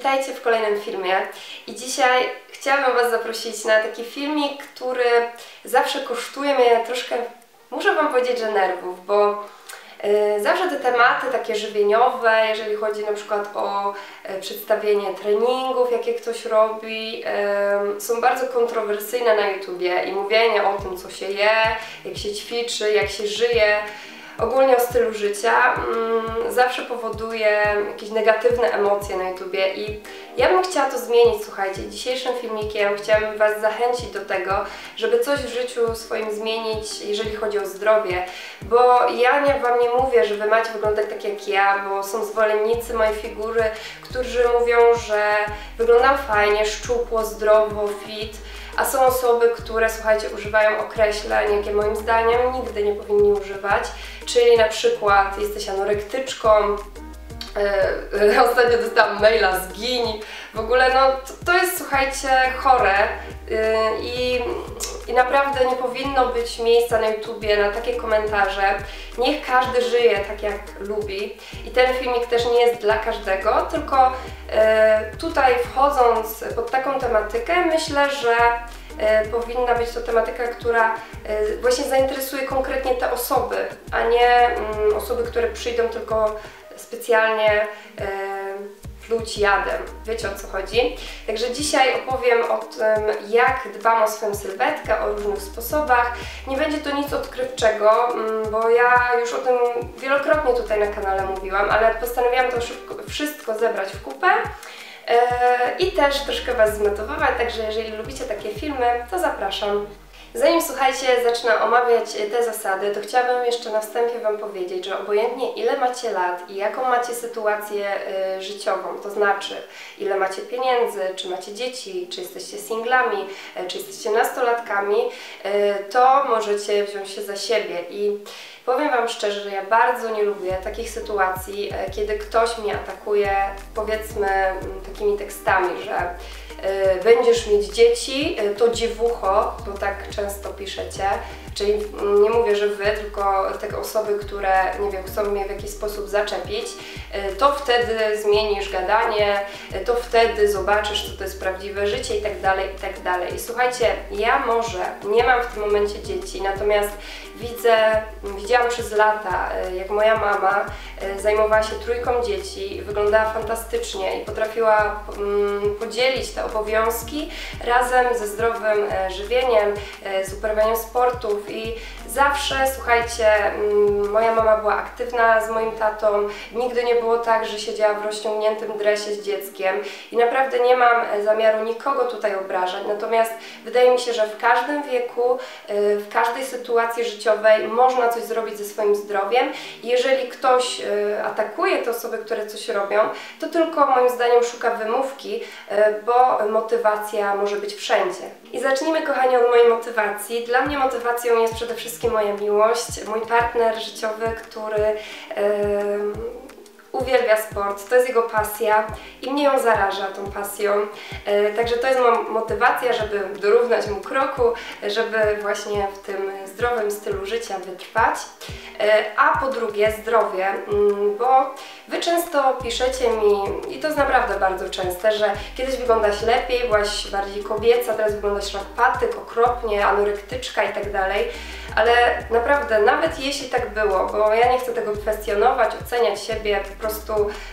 Witajcie w kolejnym filmie. I dzisiaj chciałabym Was zaprosić na taki filmik, który zawsze kosztuje mnie troszkę, muszę Wam powiedzieć, że nerwów, bo y, zawsze te tematy takie żywieniowe, jeżeli chodzi na przykład o y, przedstawienie treningów, jakie ktoś robi, są bardzo kontrowersyjne na YouTubie i mówienie o tym, co się je, jak się ćwiczy, jak się żyje, ogólnie o stylu życia mm, zawsze powoduje jakieś negatywne emocje na YouTubie i ja bym chciała to zmienić, słuchajcie, dzisiejszym filmikiem chciałabym Was zachęcić do tego, żeby coś w życiu swoim zmienić, jeżeli chodzi o zdrowie, bo ja nie, Wam nie mówię, że Wy macie wyglądać tak jak ja, bo są zwolennicy mojej figury, którzy mówią, że wyglądam fajnie, szczupło, zdrowo, fit, a są osoby, które, słuchajcie, używają określeń, jakie moim zdaniem nigdy nie powinni używać, czyli na przykład jesteś anorektyczką, ostatnio dostałam maila zgiń. W ogóle no to, to jest słuchajcie chore yy, i, i naprawdę nie powinno być miejsca na YouTubie na takie komentarze. Niech każdy żyje tak jak lubi i ten filmik też nie jest dla każdego, tylko yy, tutaj wchodząc pod taką tematykę myślę, że powinna być to tematyka, która właśnie zainteresuje konkretnie te osoby, a nie mm, osoby, które przyjdą tylko specjalnie pluć jadem. Wiecie o co chodzi? Także dzisiaj opowiem o tym, jak dbam o swoją sylwetkę, o różnych sposobach. Nie będzie to nic odkrywczego, mm, bo ja już o tym wielokrotnie tutaj na kanale mówiłam, ale postanowiłam to szybko, wszystko zebrać w kupę i też troszkę Was zmotywować, także jeżeli lubicie takie filmy, to zapraszam. Zanim słuchajcie, zacznę omawiać te zasady, to chciałabym jeszcze na wstępie Wam powiedzieć, że obojętnie ile macie lat i jaką macie sytuację y, życiową, to znaczy ile macie pieniędzy, czy macie dzieci, czy jesteście singlami, y, czy jesteście nastolatkami, y, to możecie wziąć się za siebie. I Powiem Wam szczerze, że ja bardzo nie lubię takich sytuacji, kiedy ktoś mnie atakuje, powiedzmy, takimi tekstami, że będziesz mieć dzieci, y, to dziewucho, bo tak często piszecie, czyli nie mówię, że Wy, tylko te osoby, które, nie wiem, chcą mnie w jakiś sposób zaczepić, y, to wtedy zmienisz gadanie, to wtedy zobaczysz, co to jest prawdziwe życie i tak dalej, i tak dalej. I słuchajcie, ja może nie mam w tym momencie dzieci, natomiast widzę, widziałam przez lata, jak moja mama zajmowała się trójką dzieci, wyglądała fantastycznie i potrafiła mm, podzielić te obowiązki razem ze zdrowym e, żywieniem, e, z uprawianiem sportów i zawsze, słuchajcie, mm, moja mama była aktywna z moim tatą, nigdy nie było tak, że siedziała w rozciągniętym dresie z dzieckiem. I naprawdę nie mam e, zamiaru nikogo tutaj obrażać, natomiast wydaje mi się, że w każdym wieku, w każdej sytuacji życiowej można coś zrobić ze swoim zdrowiem. Jeżeli ktoś atakuje te osoby, które coś robią, to tylko moim zdaniem szuka wymówki, bo motywacja może być wszędzie. I zacznijmy, kochani, od mojej motywacji. Dla mnie motywacją jest przede wszystkim moja miłość, mój partner życiowy, który yy, uwielbia sport, to jest jego pasja i mnie ją zaraża tą pasją. E, także to jest moja motywacja, żeby dorównać mu kroku, żeby właśnie w tym zdrowym stylu życia wytrwać. E, a po drugie zdrowie, mm, bo Wy często piszecie mi, i to jest naprawdę bardzo częste, że kiedyś wyglądasz lepiej, byłaś bardziej kobieca, teraz wyglądasz jak patyk, okropnie, anorektyczka i tak dalej ale naprawdę, nawet jeśli tak było, bo ja nie chcę tego kwestionować, oceniać siebie, po prostu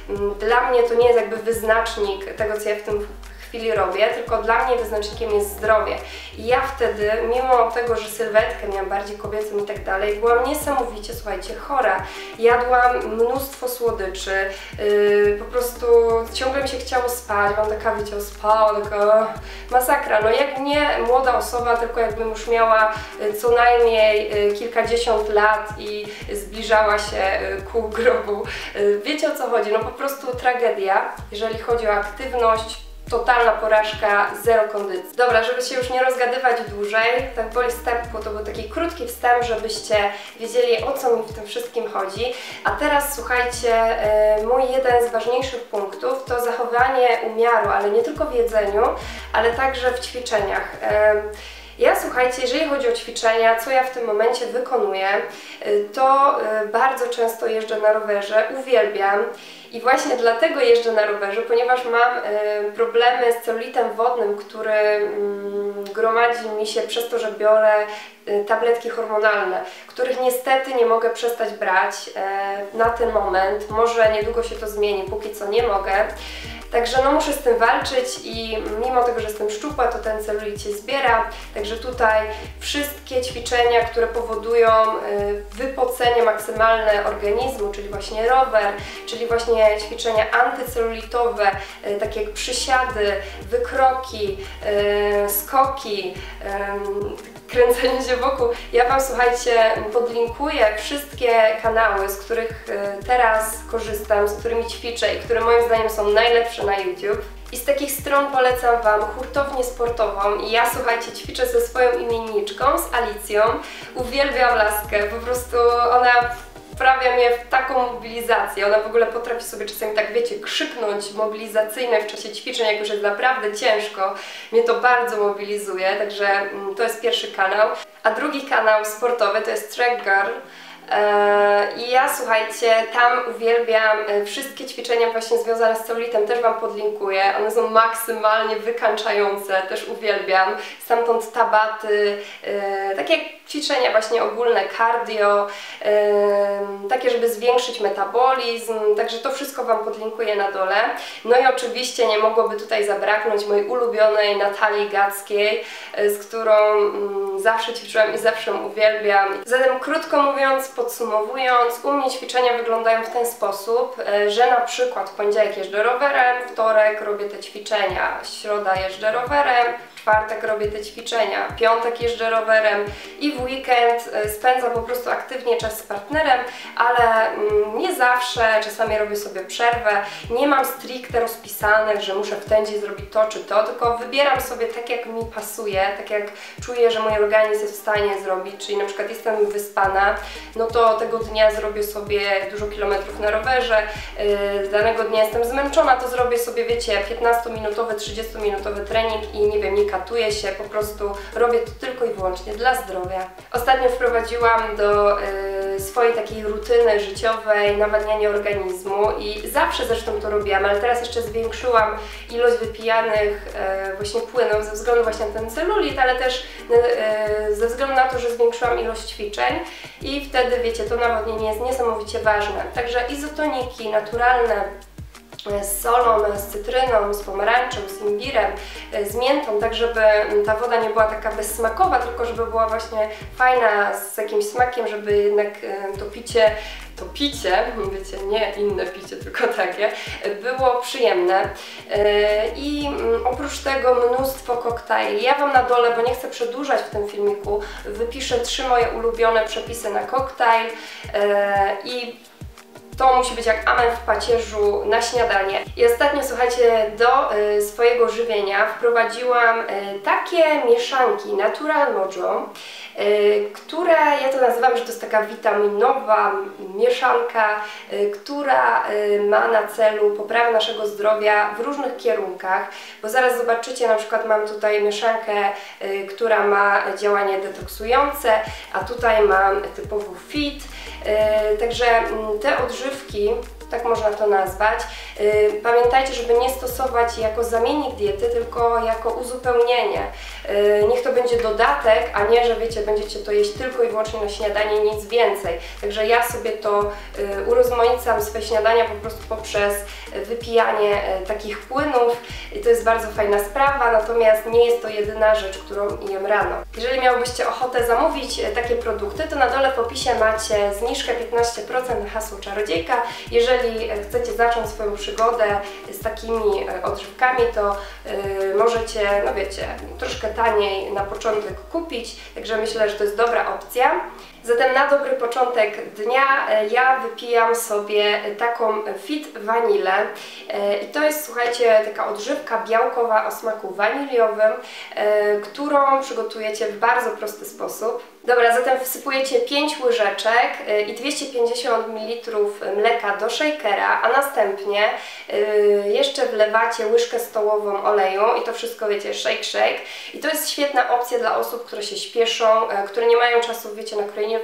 mm, dla mnie to nie jest jakby wyznacznik tego, co ja w tym chwili robię, tylko dla mnie wyznacznikiem jest zdrowie. I ja wtedy, mimo tego, że sylwetkę miałam bardziej kobiecą i tak dalej, byłam niesamowicie, słuchajcie, chora. Jadłam mnóstwo słodyczy, yy, po prostu ciągle mi się chciało spać, mam taka, wiecie, spała, taka masakra. No jak nie młoda osoba, tylko jakbym już miała y, co najmniej y, kilkadziesiąt lat i zbliżała się y, ku grobu. Wiecie o co chodzi? No po prostu tragedia, jeżeli chodzi o aktywność, totalna porażka, zero kondycji. Dobra, żeby się już nie rozgadywać dłużej, tak woli wstępu, to był taki krótki wstęp, żebyście wiedzieli o co mi w tym wszystkim chodzi. A teraz słuchajcie, e, mój jeden z ważniejszych punktów to zachowanie umiaru, ale nie tylko w jedzeniu, ale także w ćwiczeniach. E, ja słuchajcie, jeżeli chodzi o ćwiczenia, co ja w tym momencie wykonuję, e, to bardzo często jeżdżę na rowerze, uwielbiam I właśnie dlatego jeżdżę na rowerze, ponieważ mam problemy z celulitem wodnym, który mm, gromadzi mi się przez to, że biorę tabletki hormonalne, których niestety nie mogę przestać brać na ten moment. Może niedługo się to zmieni, póki co nie mogę. Także no muszę z tym walczyć i mimo tego, że jestem szczupła, to ten celulit się zbiera. Także tutaj wszystkie ćwiczenia, które powodują wypocenie maksymalne organizmu, czyli właśnie rower, czyli właśnie ćwiczenia antycelulitowe, y, takie jak przysiady, wykroki, y, skoki, kręcenie się wokół. Ja Wam, słuchajcie, podlinkuję wszystkie kanały, z których teraz korzystam, z którymi ćwiczę i które moim zdaniem są najlepsze na YouTube. I z takich stron polecam Wam hurtownię sportową i ja słuchajcie, ćwiczę ze swoją imienniczką, z Alicją. Uwielbiam laskę, po prostu ona wprawia mnie w taką mobilizację. Ona w ogóle potrafi sobie czasami tak, wiecie, krzyknąć mobilizacyjne w czasie ćwiczeń, jak już jest naprawdę ciężko. Mnie to bardzo mobilizuje, także mm, to jest pierwszy kanał. A drugi kanał sportowy to jest Track Girl. E, I ja słuchajcie, tam uwielbiam e, wszystkie ćwiczenia właśnie związane z celulitem, też Wam podlinkuję. One są maksymalnie wykańczające, też uwielbiam. Stamtąd tabaty, e, takie ćwiczenia właśnie ogólne, cardio, takie, żeby zwiększyć metabolizm, także to wszystko Wam podlinkuję na dole. No i oczywiście nie mogłoby tutaj zabraknąć mojej ulubionej Natalii Gackiej, z którą mm, zawsze ćwiczyłam i zawsze uwielbiam. Zatem krótko mówiąc, podsumowując, u mnie ćwiczenia wyglądają w ten sposób, e, że na przykład w poniedziałek jeżdżę rowerem, wtorek robię te ćwiczenia, środa jeżdżę rowerem, czwartek robię te ćwiczenia, piątek jeżdżę rowerem i w weekend e, spędzam po prostu aktywnie czas z partnerem, ale mm, nie zawsze, czasami robię sobie przerwę, nie mam stricte rozpisanych, że muszę w ten dzień zrobić to czy to, tylko wybieram sobie tak jak mi pasuje, tak jak czuję, że mój organizm jest w stanie zrobić, czyli na przykład jestem wyspana, no to tego dnia zrobię sobie dużo kilometrów na rowerze, yy, danego dnia jestem zmęczona, to zrobię sobie, wiecie, 15-minutowy, 30-minutowy trening i nie wiem, nie katuję się, po prostu robię to tylko i wyłącznie dla zdrowia. Ostatnio wprowadziłam do y, swojej takiej rutyny życiowej nawadnianie organizmu i zawsze zresztą to robiłam, ale teraz jeszcze zwiększyłam ilość wypijanych y, właśnie płynów ze względu właśnie na ten celulit, ale też y, ze względu na to, że zwiększyłam ilość ćwiczeń i wtedy wiecie, to nawodnienie jest niesamowicie ważne. Także izotoniki naturalne, z solą, z cytryną, z pomarańczą, z imbirem, z miętą, tak żeby ta woda nie była taka bezsmakowa, tylko żeby była właśnie fajna, z jakimś smakiem, żeby jednak to picie to picie, wiecie, nie inne picie, tylko takie, było przyjemne. E, I mm, oprócz tego mnóstwo koktajli. Ja Wam na dole, bo nie chcę przedłużać w tym filmiku, wypiszę trzy moje ulubione przepisy na koktajl e, i to musi być jak amen w pacierzu na śniadanie. I ostatnio, słuchajcie, do y, swojego żywienia wprowadziłam y, takie mieszanki Natural Mojo, y, które ja to nazywam, że to jest taka witaminowa mieszanka, y, która y, ma na celu poprawę naszego zdrowia w różnych kierunkach, bo zaraz zobaczycie, na przykład mam tutaj mieszankę, y, która ma działanie detoksujące, a tutaj mam typowo fit, także mm, te odżywki, tak można to nazwać, e, pamiętajcie, żeby nie stosować jako zamiennik diety, tylko jako uzupełnienie. E, niech to będzie dodatek, a nie, że wiecie, będziecie to jeść tylko i wyłącznie na śniadanie, nic więcej. Także ja sobie to urozmaicam swoje śniadania po prostu poprzez wypijanie takich płynów i to jest bardzo fajna sprawa, natomiast nie jest to jedyna rzecz, którą jem rano. Jeżeli miałbyście ochotę zamówić takie produkty, to na dole w opisie macie zniżkę 15% na hasło Czarodziejka. Jeżeli chcecie zacząć swoją przygodę z takimi e, odżywkami, to yy, możecie, no wiecie, troszkę taniej na początek kupić, także myślę, że to jest dobra opcja. Zatem na dobry początek dnia e, ja wypijam sobie taką Fit Vanille i to jest, słuchajcie, taka odżywka białkowa o smaku waniliowym, którą przygotujecie w bardzo prosty sposób. Dobra, zatem wsypujecie 5 łyżeczek i 250 ml mleka do shakera, a następnie jeszcze wlewacie łyżkę stołową oleju i to wszystko wiecie, shake, shake. I to jest świetna opcja dla osób, które się śpieszą, które nie mają czasu, wiecie, na krojenie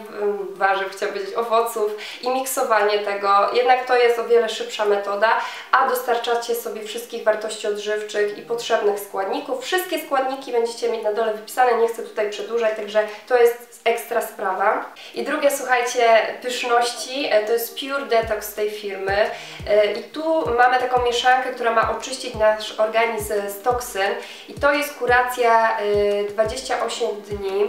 warzyw, chciałam powiedzieć owoców i miksowanie tego. Jednak to jest o wiele szybsza metoda, a dostarczacie sobie wszystkich wartości odżywczych i potrzebnych składników. Wszystkie składniki będziecie mieć na dole wypisane, nie chcę tutaj przedłużać, także to jest ekstra sprawa. I drugie, słuchajcie, pyszności, e, to jest Pure Detox tej firmy E, i tu mamy taką mieszankę, która ma oczyścić nasz organizm z toksyn i to jest kuracja e, 28 dni.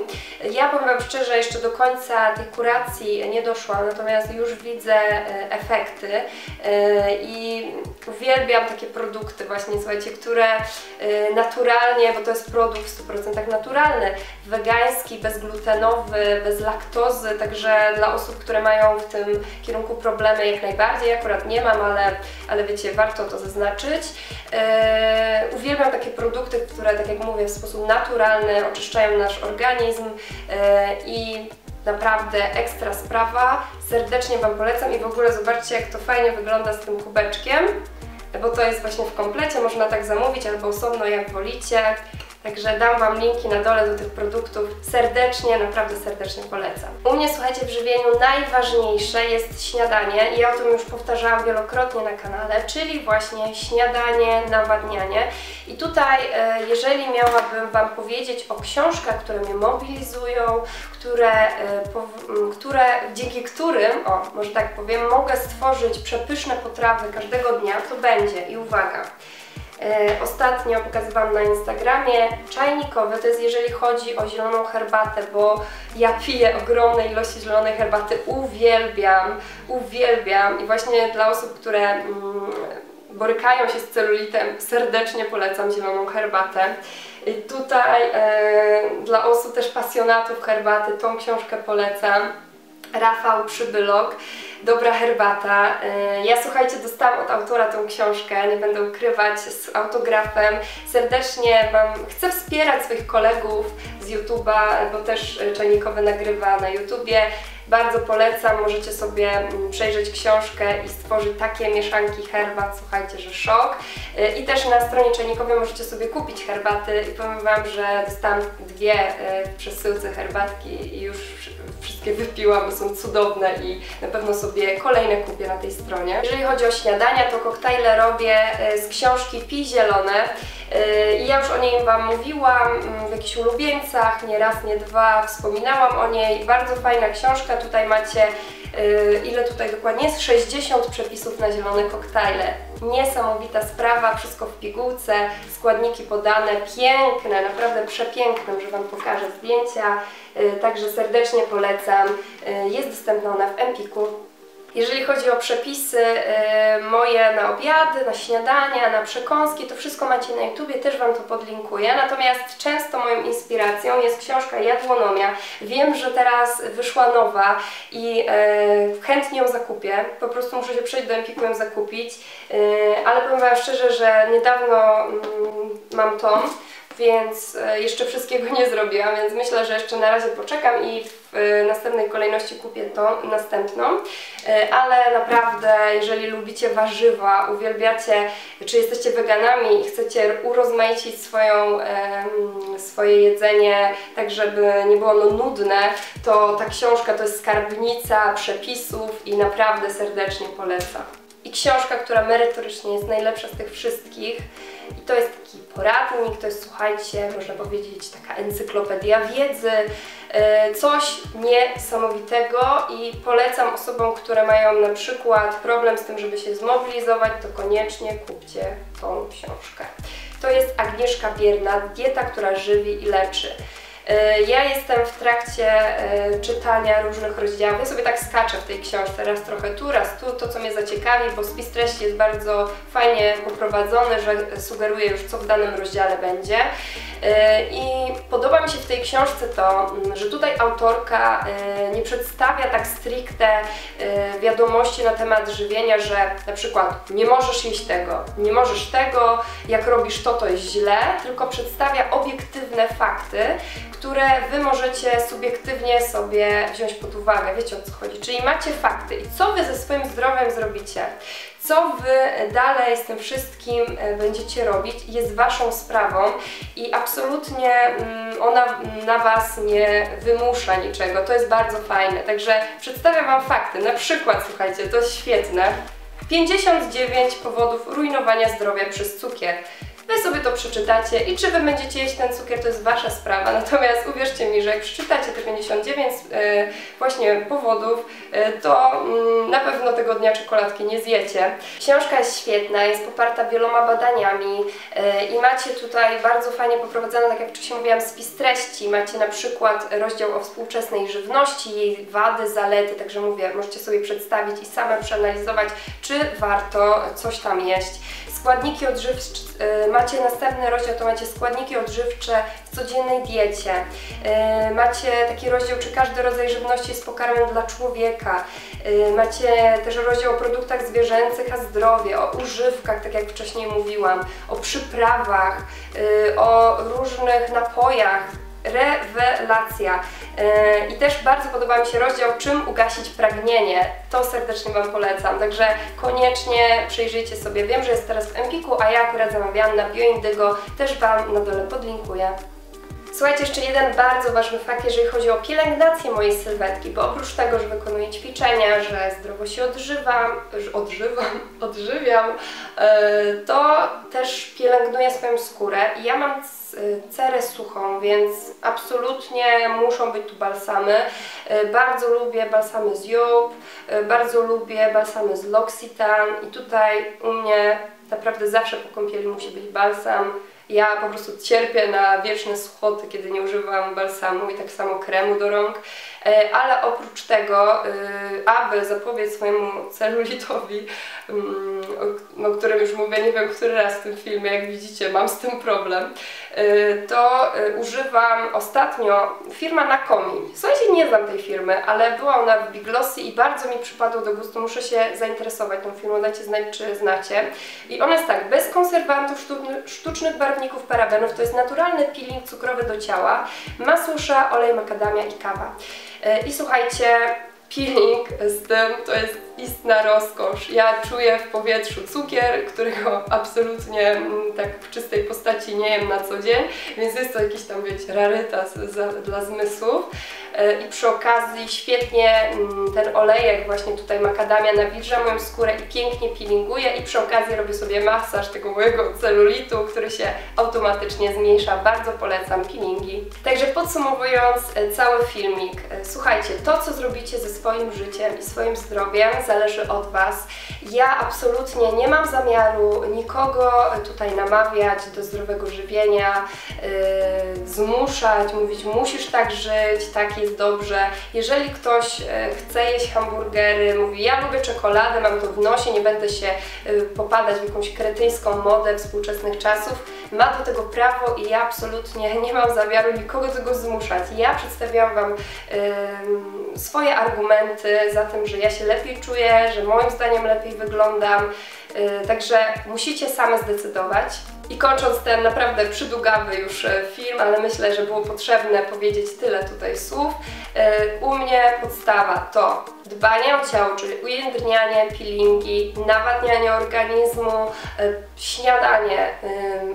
Ja powiem Wam szczerze, jeszcze do końca tej kuracji nie doszłam, natomiast już widzę e, efekty e, i uwielbiam takie produkty właśnie, słuchajcie, które e, naturalnie, bo to jest produkt w 100% naturalny, wegański, bezglutenowy, bez laktozy, także dla osób, które mają w tym kierunku problemy jak najbardziej, akurat nie mam, ale, ale wiecie, warto to zaznaczyć. Uwielbiam takie produkty, które, tak jak mówię, w sposób naturalny oczyszczają nasz organizm i naprawdę ekstra sprawa. Serdecznie Wam polecam i w ogóle zobaczcie, jak to fajnie wygląda z tym kubeczkiem, bo to jest właśnie w komplecie, można tak zamówić albo osobno, jak wolicie. Także dam Wam linki na dole do tych produktów. Serdecznie, naprawdę serdecznie polecam. U mnie, słuchajcie, w żywieniu najważniejsze jest śniadanie. Ja o tym już powtarzałam wielokrotnie na kanale, czyli właśnie śniadanie, nawadnianie. I tutaj, e, jeżeli miałabym Wam powiedzieć o książkach, które mnie mobilizują, które, e, które, dzięki którym, o, może tak powiem, mogę stworzyć przepyszne potrawy każdego dnia, to będzie, i uwaga, Ostatnio pokazywałam na Instagramie czajnikowy, to jest jeżeli chodzi o zieloną herbatę, bo ja piję ogromne ilości zielonej herbaty, uwielbiam, uwielbiam i właśnie dla osób, które mm, borykają się z celulitem, serdecznie polecam zieloną herbatę. I tutaj e, dla osób też pasjonatów herbaty tą książkę polecam. Rafał Przybylok, Dobra herbata. E, Ja słuchajcie, dostałam od autora tą książkę, nie będę ukrywać, z autografem. Serdecznie Wam chcę wspierać swoich kolegów z YouTube'a, bo też e, Czajnikowy nagrywa na YouTubie. Bardzo polecam, możecie sobie mm, przejrzeć książkę i stworzyć takie mieszanki herbat, słuchajcie, że szok. E, I też na stronie Czajnikowej możecie sobie kupić herbaty i powiem Wam, że dostałam dwie w przesyłce herbatki i już wszystkie wypiłam, bo są cudowne i na pewno sobie kolejne kupię na tej stronie. Jeżeli chodzi o śniadania, to koktajle robię e, z książki Pij Zielone. I ja już o niej Wam mówiłam mm, w jakichś ulubieńcach, nie raz, nie dwa, wspominałam o niej. Bardzo fajna książka, tutaj macie e, ile tutaj dokładnie jest? 60 przepisów na zielone koktajle. Niesamowita sprawa, wszystko w pigułce, składniki podane, piękne, naprawdę przepiękne, że Wam pokażę zdjęcia. E, Także serdecznie polecam. Jest dostępna ona w Empiku. Jeżeli chodzi o przepisy e, moje na obiady, na śniadania, na przekąski, to wszystko macie na YouTubie, też Wam to podlinkuję. Natomiast często moją inspiracją jest książka Jadłonomia. Wiem, że teraz wyszła nowa i e, chętnie ją zakupię. Po prostu muszę się przejść do Empiku ją zakupić. E, ale powiem Wam szczerze, że niedawno mm, mam tom więc e, jeszcze wszystkiego nie zrobiłam, więc myślę, że jeszcze na razie poczekam i w e, następnej kolejności kupię tą następną. E, Ale naprawdę, jeżeli lubicie warzywa, uwielbiacie, czy jesteście weganami i chcecie urozmaicić swoją, swoje jedzenie, tak żeby nie było ono nudne, to ta książka to jest skarbnica przepisów i naprawdę serdecznie polecam. I książka, która merytorycznie jest najlepsza z tych wszystkich. I to jest taki poradnik, to jest, słuchajcie, można powiedzieć, taka encyklopedia wiedzy, e, coś niesamowitego i polecam osobom, które mają na przykład problem z tym, żeby się zmobilizować, to koniecznie kupcie tą książkę. To jest Agnieszka Bierna, dieta, która żywi i leczy. E, Ja jestem w trakcie e, czytania różnych rozdziałów. Ja sobie tak skaczę w tej książce, raz trochę tu, raz tu, to co mnie zaciekawi, bo spis treści jest bardzo fajnie poprowadzony, że sugeruje już co w danym rozdziale będzie. E, I podoba mi się w tej książce to, mm, że tutaj autorka nie przedstawia tak stricte wiadomości na temat żywienia, że na przykład nie możesz jeść tego, nie możesz tego, jak robisz to, to jest źle, tylko przedstawia obiektywne fakty, które Wy możecie subiektywnie sobie wziąć pod uwagę. Wiecie o co chodzi. Czyli macie fakty i co Wy ze swoim zdrowiem zrobicie. Co Wy dalej z tym wszystkim e, będziecie robić jest Waszą sprawą i absolutnie mm, ona na Was nie wymusza niczego. To jest bardzo fajne. Także przedstawiam Wam fakty. Na przykład, słuchajcie, to jest świetne. 59 powodów rujnowania zdrowia przez cukier. Wy sobie to przeczytacie i czy Wy będziecie jeść ten cukier, to jest Wasza sprawa. Natomiast uwierzcie mi, że jak przeczytacie te 59 e, właśnie powodów, e, to mm, na pewno tego dnia czekoladki nie zjecie. Książka jest świetna, jest poparta wieloma badaniami e, i macie tutaj bardzo fajnie poprowadzone, tak jak wcześniej mówiłam, spis treści. Macie na przykład rozdział o współczesnej żywności, jej wady, zalety, także mówię, możecie sobie przedstawić i same przeanalizować, czy warto coś tam jeść. Składniki odżywcze, macie następny rozdział, to macie składniki odżywcze w codziennej diecie. Y, macie taki rozdział, czy każdy rodzaj żywności jest pokarmem dla człowieka. Y, macie też rozdział o produktach zwierzęcych, a zdrowie, o używkach, tak jak wcześniej mówiłam, o przyprawach, y, o różnych napojach, rewelacja. Yy, I też bardzo podoba mi się rozdział Czym ugasić pragnienie. To serdecznie Wam polecam, także koniecznie przyjrzyjcie sobie. Wiem, że jest teraz w Empiku, a ja akurat zamawiałam na BioIndigo, też Wam na dole podlinkuję. Słuchajcie, jeszcze jeden bardzo ważny fakt, jeżeli chodzi o pielęgnację mojej sylwetki, bo oprócz tego, że wykonuję ćwiczenia, że zdrowo się odżywam, odżywam, odżywiam, e, to też pielęgnuję swoją skórę ja mam cerę suchą, więc absolutnie muszą być tu balsamy. E, bardzo lubię balsamy z Job, e, bardzo lubię balsamy z L'Occitane i tutaj u mnie naprawdę zawsze po kąpieli musi być balsam. Ja po prostu cierpię na wieczne suchoty, kiedy nie używam balsamu i tak samo kremu do rąg, e, ale oprócz tego, e, aby zapobiec swojemu celulitowi, mm, o którym już mówię nie wiem który raz w tym filmie, jak widzicie mam z tym problem, e, to używam ostatnio firma Nakomi. Słuchajcie, nie znam tej firmy, ale była ona w Biglossy i bardzo mi przypadło do gustu, muszę się zainteresować tą firmą, dajcie znać czy znacie. I ona jest tak, bez konserwantów, sztucznych barwników, parabenów to jest naturalny peeling cukrowy do ciała, masusza, olej makadamia i kawa. E, I słuchajcie, peeling z tym to jest istna rozkosz. Ja czuję w powietrzu cukier, którego absolutnie mm, tak w czystej postaci nie jem na co dzień, więc jest to jakiś tam, wiecie, rarytas dla zmysłów. E, I przy okazji świetnie mm, ten olejek właśnie tutaj makadamia nawilża moją skórę i pięknie peelinguje i przy okazji robię sobie masaż tego mojego celulitu, który się automatycznie zmniejsza. Bardzo polecam peelingi. Także podsumowując e, cały filmik, e, słuchajcie, to co zrobicie ze swoim życiem i swoim zdrowiem zależy od Was. Ja absolutnie nie mam zamiaru nikogo tutaj namawiać do zdrowego żywienia, yy, zmuszać, mówić musisz tak żyć, tak jest dobrze. Jeżeli ktoś yy, chce jeść hamburgery, mówi ja lubię czekoladę, mam to w nosie, nie będę się yy, popadać w jakąś kretyńską modę współczesnych czasów, ma do tego prawo i ja absolutnie nie mam zamiaru nikogo do tego zmuszać. Ja przedstawiam Wam swoje argumenty za tym, że ja się lepiej czuję, że moim zdaniem lepiej wyglądam, yy, także musicie same zdecydować. I kończąc ten naprawdę przydługawy już e, film, ale myślę, że było potrzebne powiedzieć tyle tutaj słów, e, u mnie podstawa to dbanie o ciało, czyli ujędrnianie, peelingi, nawadnianie organizmu, e, śniadanie,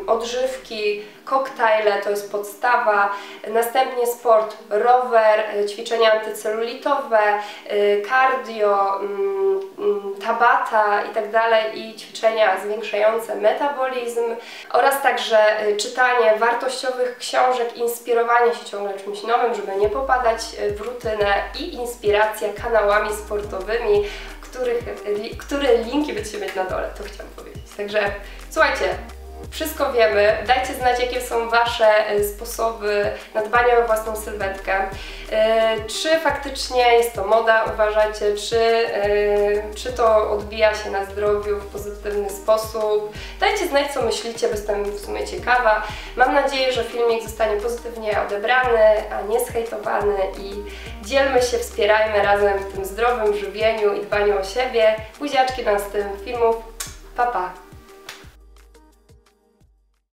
odżywki, koktajle to jest podstawa, następnie sport, rower, ćwiczenia antycelulitowe, cardio, mm, mm, tabata itd. Tak i ćwiczenia zwiększające metabolizm, oraz także y, czytanie wartościowych książek, inspirowanie się ciągle czymś nowym, żeby nie popadać w rutynę i inspiracja kanałami sportowymi, których, które linki będziecie mieć na dole, to chciałam powiedzieć. Także słuchajcie, wszystko wiemy. Dajcie znać, jakie są Wasze e, sposoby na dbanie o własną sylwetkę. E, czy faktycznie jest to moda, uważacie? Czy, e, czy to odbija się na zdrowiu w pozytywny sposób? Dajcie znać, co myślicie, bo jestem w sumie ciekawa. Mam nadzieję, że filmik zostanie pozytywnie odebrany, a nie zhejtowany i dzielmy się, wspierajmy razem w tym zdrowym żywieniu i dbaniu o siebie. Buziaczki na z tym filmów. Pa, pa!